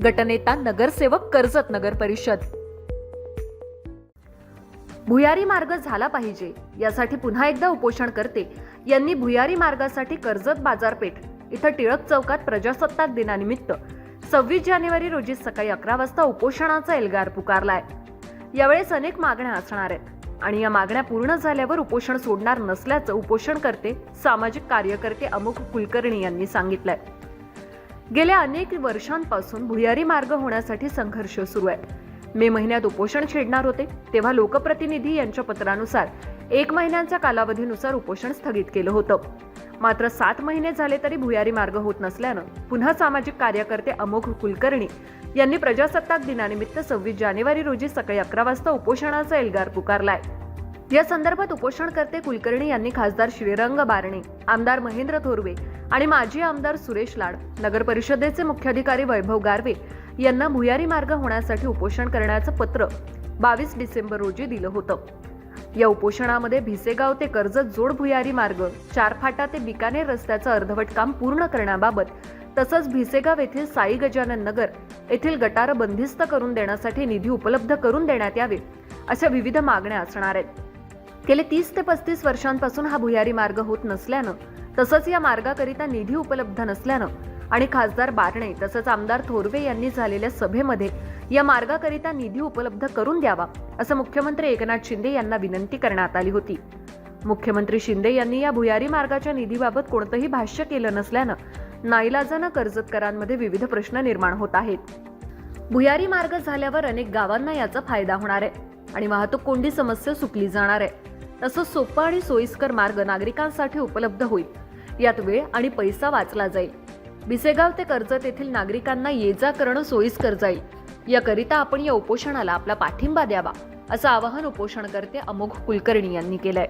गटनेता नगरसेवक कर्जत नगर परिषद. भुयारी मार्ग झाला पाहिजे यासाठी पुन्हा एकदा उपोषण करते. यांनी भुयारी मार्गासाठी कर्जत बाजारपेठ इथं टिळक चौकात प्रजासत्ताक दिनानिमित्त सव्वीस जानेवारी रोजी सकाळी अकरा वाजता उपोषणाचा एल्गार पुकारलाय. यावेळेस अनेक मागण्या असणार आहेत आणि या मागण्या पूर्ण झाल्यावर उपोषण सोडणार नसल्याचं उपोषणकर्ते सामाजिक कार्यकर्ते अमुक कुलकर्णी यांनी सांगितलंय. गेल्या अनेक वर्षांपासून भुयारी मार्ग होण्यासाठी संघर्ष सुरू आहे. मे महिन्यात उपोषण छेडणार होते तेव्हा लोकप्रतिनिधी यांच्या पत्रानुसार एक महिन्यांच्या कालावधीनुसार उपोषण स्थगित केलं होतं. मात्र सात महिने झाले तरी भुयारी मार्ग होत नसल्यानं पुन्हा सामाजिक कार्यकर्ते अमोघ कुलकर्णी यांनी प्रजासत्ताक दिनानिमित्त सव्वीस जानेवारी रोजी सकाळी अकरा वाजता उपोषणाचा एल्गार पुकारलाय. या संदर्भात उपोषणकर्ते कुलकर्णी यांनी खासदार श्रीरंग बारणे आमदार महेंद्र थोरवे आणि माजी आमदार सुरेश लाड नगर परिषदेचे मुख्याधिकारी वैभव गारवे यांना भुयारी मार्ग होण्यासाठी उपोषण करण्याचं पत्र बावीस डिसेंबर रोजी दिलं होतं. या उपोषणामध्ये भिसेगाव ते कर्जत जोड भुयारी मार्ग चार फाटा ते बिकानेर रस्त्याचं अर्धवट काम पूर्ण करण्याबाबत तसंच भिसेगाव येथील साई गजानन नगर येथील गटार बंदिस्त करून देण्यासाठी निधी उपलब्ध करून देण्यात यावे अशा विविध मागण्या असणार आहेत. गेले तीस ते पस्तीस वर्षांपासून हा भुयारी मार्ग होत नसल्यानं तसंच या मार्गाकरिता निधी उपलब्ध नसल्यानं आणि खासदार बारणे तसंच आमदार थोरवे यांनी झालेल्या सभेमध्ये या मार्गाकरिता निधी उपलब्ध करून द्यावा असं मुख्यमंत्री एकनाथ शिंदे यांना विनंती करण्यात आली होती. मुख्यमंत्री शिंदे यांनी या भुयारी मार्गाच्या निधीबाबत कोणतंही भाष्य केलं नसल्यानं नाईलाजानं कर्जतकरांमध्ये विविध प्रश्न निर्माण होत आहेत. भुयारी मार्ग झाल्यावर अनेक गावांना याचा फायदा होणार आहे आणि वाहतूक कोंडी समस्या सुटली जाणार आहे. तसंच सोपा आणि सोयीस्कर मार्ग नागरिकांसाठी उपलब्ध होईल. यात वेळ आणि पैसा वाचला जाईल. बिसेगाव ते कर्जत येथील नागरिकांना ये जा करणं सोयीस्कर जाईल. याकरिता आपण या उपोषणाला आपला पाठिंबा द्यावा असं आवाहन उपोषणकर्ते अमोघ कुलकर्णी यांनी केलंय.